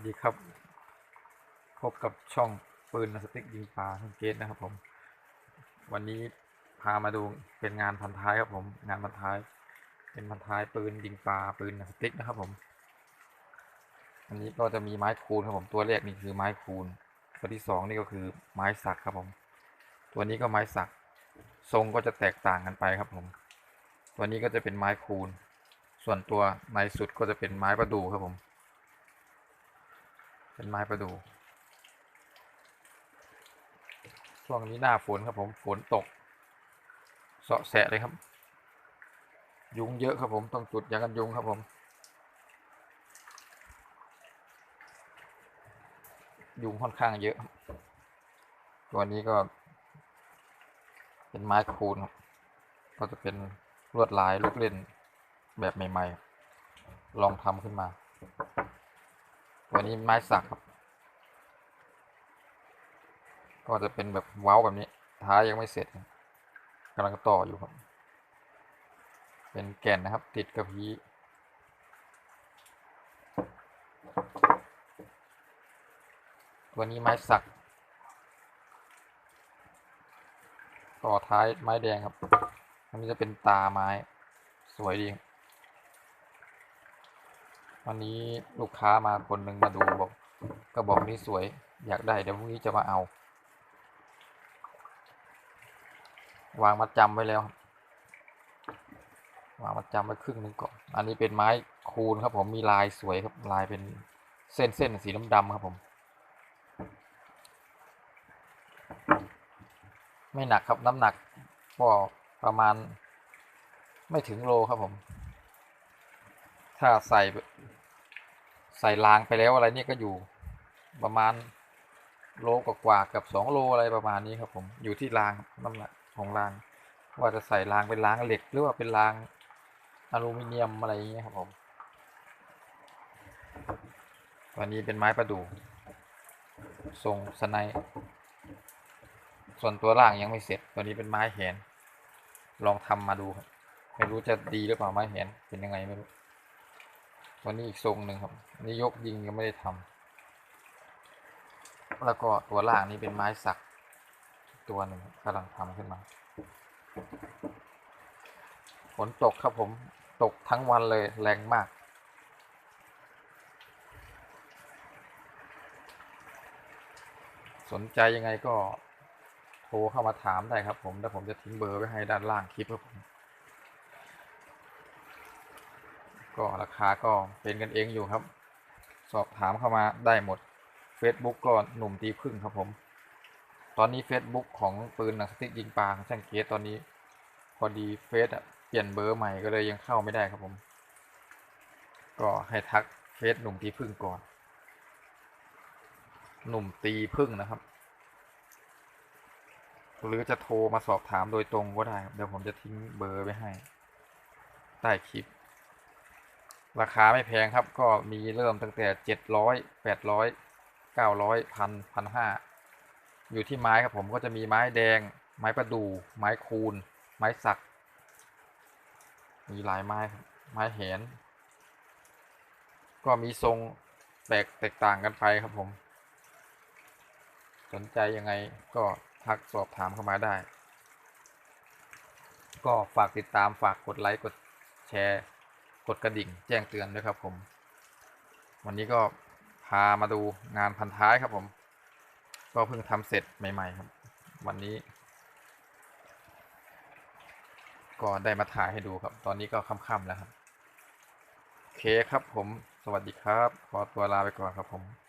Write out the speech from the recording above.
สวัสดีครับ พบกับช่องปืนนสติ๊กยิงปลาท่านเกตนะครับผม วันนี้พามาดูเป็นงานพันท้ายครับผม งานพันท้าย เป็นพันท้ายปืนยิงปลาปืนนสติ๊กนะครับผม อันนี้ก็จะมีไม้คูนครับผม ตัวแรกนี่คือไม้คูนตัวที่สองนี่ก็คือไม้สักครับผม ตัวนี้ก็ไม้สัก ทรงก็จะแตกต่างกันไปครับผม ตัวนี้ก็จะเป็นไม้คูนส่วนตัวในสุดก็จะเป็นไม้ประดู่ครับผม เป็นไม้ประดู่ช่วงนี้หน้าฝนครับผมฝนตกเสาะแสะเลยครับ ยุงเยอะครับผมต้องจุดยากันยุงครับผม ยุงค่อนข้างเยอะ ตัวนี้ก็ เป็นไม้คูนครับก็จะเป็นลวดลายลูกเล่นแบบใหม่ ๆ ลองทำขึ้นมา ตัวนี้ไม้สักครับ ก็จะเป็นแบบเว้าแบบนี้ ท้ายยังไม่เสร็จกำลังต่ออยู่ครับ เป็นแก่นนะครับ ติดกระพี้ตัวนี้ไม้สัก ต่อท้ายไม้แดงครับอันนี้จะเป็นตาไม้ สวยดีครับ วันนี้ลูกค้ามาคนหนึ่งมาดูบอกกระบอกนี้สวย อยากได้เดี๋ยวพรุ่งนี้จะมาเอา วางมาจำไว้แล้ววางมาจำไว้ครึ่งหนึงก่อน อันนี้เป็นไม้คูนครับผมมีลายสวยครับลายเป็นเส้นเส้นสีดำๆครับผม ไม่หนักครับน้ำหนักก็ประมาณไม่ถึงโลครับผม ถ้าใส่ใส่รางไปแล้วอะไรนี่ก็อยู่ประมาณโลกว่ากับสองโลอะไรประมาณนี้ครับผมอยู่ที่รางน้ำหนักของราง ว่าจะใส่รางเป็นรางเหล็ก หรือว่าเป็นรางอลูมิเนียมอะไรอย่างเงี้ยครับผมวันนี้เป็นไม้ประดู่ทรงสไนด์ส่วนตัวล่างยังไม่เสร็จตัวนี้เป็นไม้แหนลองทำมาดูครับไม่รู้จะดีหรือเปล่าไม้แหนเป็นยังไงไม่รู้ วันนี้อีกทรงหนึ่งครับนี่ยกยิงยังไม่ได้ทำแล้วก็ตัวล่างนี้เป็นไม้สักตัวหนึ่งกำลังทำขึ้นมาฝนตกครับผมตกทั้งวันเลยแรงมาก สนใจยังไงก็โทรเข้ามาถามได้ครับผม แล้วผมจะทิ้งเบอร์ไว้ให้ด้านล่างคลิปครับผม ก็ราคาก็เป็นกันเองอยู่ครับ สอบถามเข้ามาได้หมด Facebook ก็หนุ่มตีพึ่งครับผม ตอนนี้ Facebook ของปืนหนังสติ๊กยิงปลาของช่างเกตตอนนี้ พอดีเฟซเปลี่ยนเบอร์ใหม่ก็เลยยังเข้าไม่ได้ครับผม ก็ให้ทักเฟซหนุ่มตีพึ่งก่อน หนุ่มตีพึ่งนะครับ หรือจะโทรมาสอบถามโดยตรงก็ได้ เดี๋ยวผมจะทิ้งเบอร์ไว้ให้ ใต้คลิป ราคาไม่แพงครับ ก็มีเริ่มตั้งแต่เจ็ดร้อยแปดร้อยเก้าร้อยพันพันห้าอยู่ที่ไม้ครับผมก็จะมีไม้แดง ไม้ประดู่ไม้คูน ไม้สัก มีหลายไม้ครับไม้แหนก็มีทรงแตกแตกต่างกันไปครับผม สนใจยังไงก็ทักสอบถามเข้ามาได้ ก็ฝากติดตามฝากกดไลค์กดแชร์ กดกระดิ่งแจ้งเตือนด้วยครับผม วันนี้ก็พามาดูงานพันท้ายครับผม ก็เพิ่งทำเสร็จใหม่ ๆ ครับ วันนี้ ก็ได้มาถ่ายให้ดูครับ ตอนนี้ก็ค่ำๆแล้วครับโอเคครับผมสวัสดีครับ ขอตัวลาไปก่อนครับผม